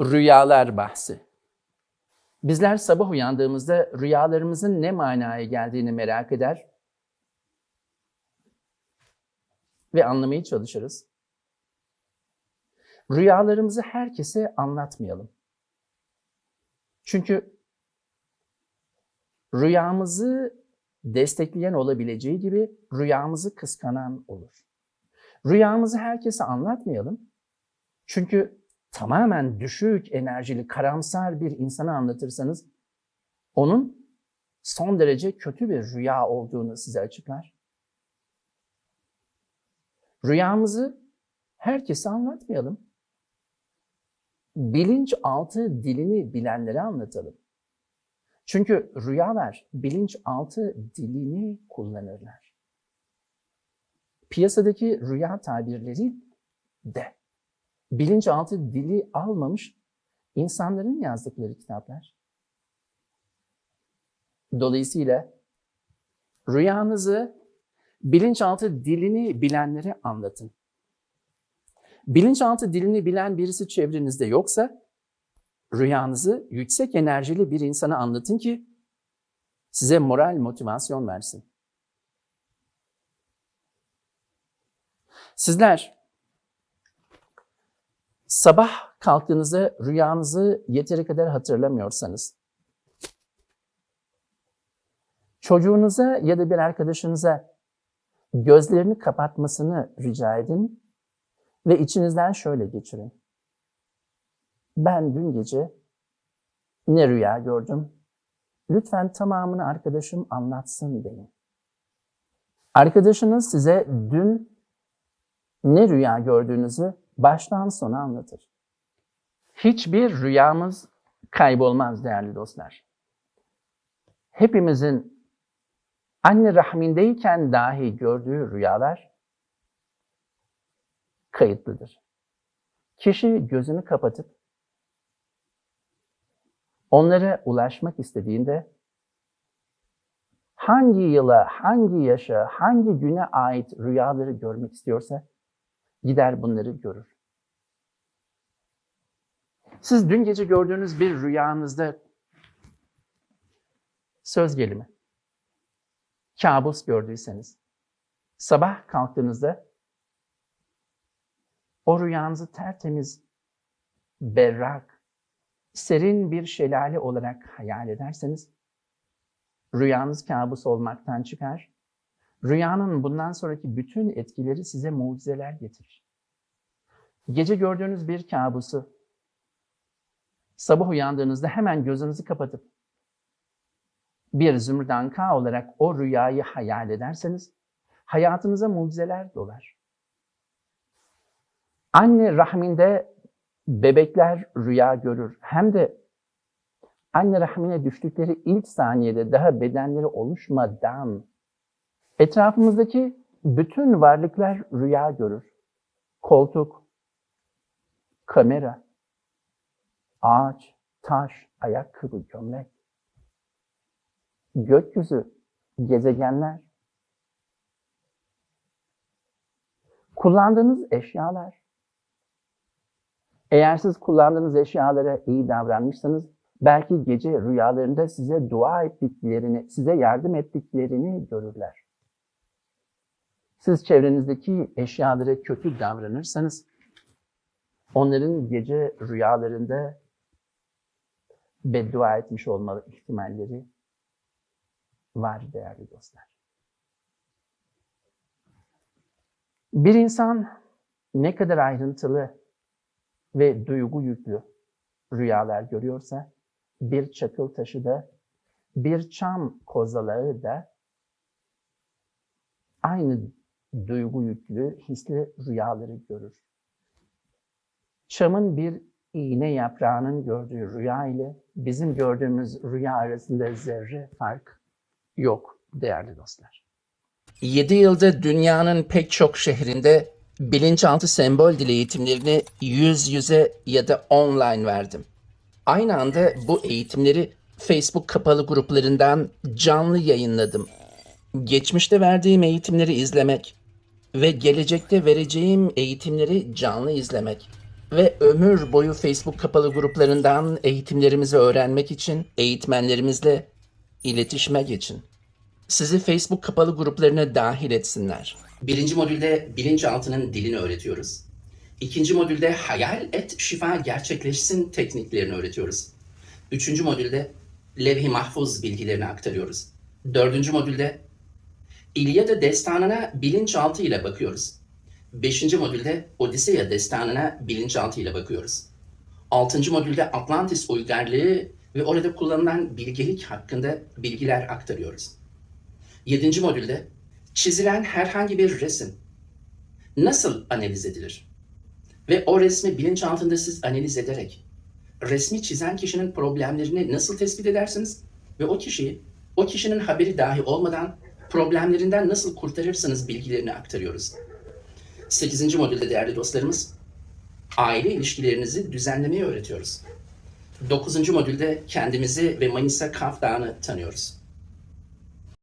Rüyalar bahsi. Bizler sabah uyandığımızda rüyalarımızın ne manaya geldiğini merak eder ve anlamaya çalışırız. Rüyalarımızı herkese anlatmayalım. Çünkü rüyamızı destekleyen olabileceği gibi rüyamızı kıskanan olur. Rüyamızı herkese anlatmayalım. Çünkü tamamen düşük enerjili, karamsar bir insana anlatırsanız onun son derece kötü bir rüya olduğunu size açıklar. Rüyamızı herkese anlatmayalım. Bilinçaltı dilini bilenlere anlatalım. Çünkü rüyalar bilinçaltı dilini kullanırlar. Piyasadaki rüya tabirleri de bilinçaltı dili almamış insanların yazdıkları kitaplar. Dolayısıyla rüyanızı bilinçaltı dilini bilenlere anlatın. Bilinçaltı dilini bilen birisi çevrenizde yoksa rüyanızı yüksek enerjili bir insana anlatın ki size moral motivasyon versin. Sizler sabah kalktığınızda rüyanızı yeteri kadar hatırlamıyorsanız, çocuğunuza ya da bir arkadaşınıza gözlerini kapatmasını rica edin ve içinizden şöyle geçirin. Ben dün gece ne rüya gördüm? Lütfen tamamını arkadaşım anlatsın deyin. Arkadaşınız size dün ne rüya gördüğünüzü baştan sona anlatır. Hiçbir rüyamız kaybolmaz değerli dostlar. Hepimizin anne rahmindeyken dahi gördüğü rüyalar kayıtlıdır. Kişi gözünü kapatıp onlara ulaşmak istediğinde hangi yıla, hangi yaşa, hangi güne ait rüyaları görmek istiyorsa gider bunları görür. Siz dün gece gördüğünüz bir rüyanızda söz gelimi, kabus gördüyseniz, sabah kalktığınızda o rüyanızı tertemiz, berrak, serin bir şelale olarak hayal ederseniz, rüyanız kabus olmaktan çıkar, rüyanın bundan sonraki bütün etkileri size mucizeler getirir. Gece gördüğünüz bir kabusu, sabah uyandığınızda hemen gözünüzü kapatıp bir zümrüdanka olarak o rüyayı hayal ederseniz hayatınıza mucizeler dolar. Anne rahminde bebekler rüya görür. Hem de anne rahmine düştükleri ilk saniyede daha bedenleri oluşmadan etrafımızdaki bütün varlıklar rüya görür. Koltuk, kamera, ağaç, taş, ayakkabı, gömlek, gökyüzü, gezegenler, kullandığınız eşyalar. Eğer siz kullandığınız eşyalara iyi davranmışsanız belki gece rüyalarında size dua ettiklerini, size yardım ettiklerini görürler. Siz çevrenizdeki eşyalara kötü davranırsanız onların gece rüyalarında beddua etmiş olma ihtimalleri var değerli dostlar. Bir insan ne kadar ayrıntılı ve duygu yüklü rüyalar görüyorsa bir çakıl taşı da bir çam kozalağı da aynı duygu yüklü, hisli rüyaları görür. Çamın bir iğne yaprağının gördüğü rüya ile bizim gördüğümüz rüya arasında zerre fark yok değerli dostlar. 7 yılda dünyanın pek çok şehrinde bilinçaltı sembol dili eğitimlerini yüz yüze ya da online verdim. Aynı anda bu eğitimleri Facebook kapalı gruplarından canlı yayınladım. Geçmişte verdiğim eğitimleri izlemek ve gelecekte vereceğim eğitimleri canlı izlemek ve ömür boyu Facebook kapalı gruplarından eğitimlerimizi öğrenmek için eğitmenlerimizle iletişime geçin. Sizi Facebook kapalı gruplarına dahil etsinler. Birinci modülde bilinçaltının dilini öğretiyoruz. İkinci modülde hayal et şifa gerçekleşsin tekniklerini öğretiyoruz. Üçüncü modülde levh-i mahfuz bilgilerini aktarıyoruz. Dördüncü modülde İlyada destanına bilinçaltı ile bakıyoruz. Beşinci modülde Odiseya destanına bilinçaltı ile bakıyoruz. Altıncı modülde Atlantis uygarlığı ve orada kullanılan bilgelik hakkında bilgiler aktarıyoruz. Yedinci modülde çizilen herhangi bir resim nasıl analiz edilir? Ve o resmi bilinçaltında siz analiz ederek resmi çizen kişinin problemlerini nasıl tespit edersiniz? Ve o kişiyi, o kişinin haberi dahi olmadan problemlerinden nasıl kurtarırsınız bilgilerini aktarıyoruz. 8. modülde değerli dostlarımız, aile ilişkilerinizi düzenlemeyi öğretiyoruz. 9. modülde kendimizi ve Manisa Kaf Dağı'nı tanıyoruz.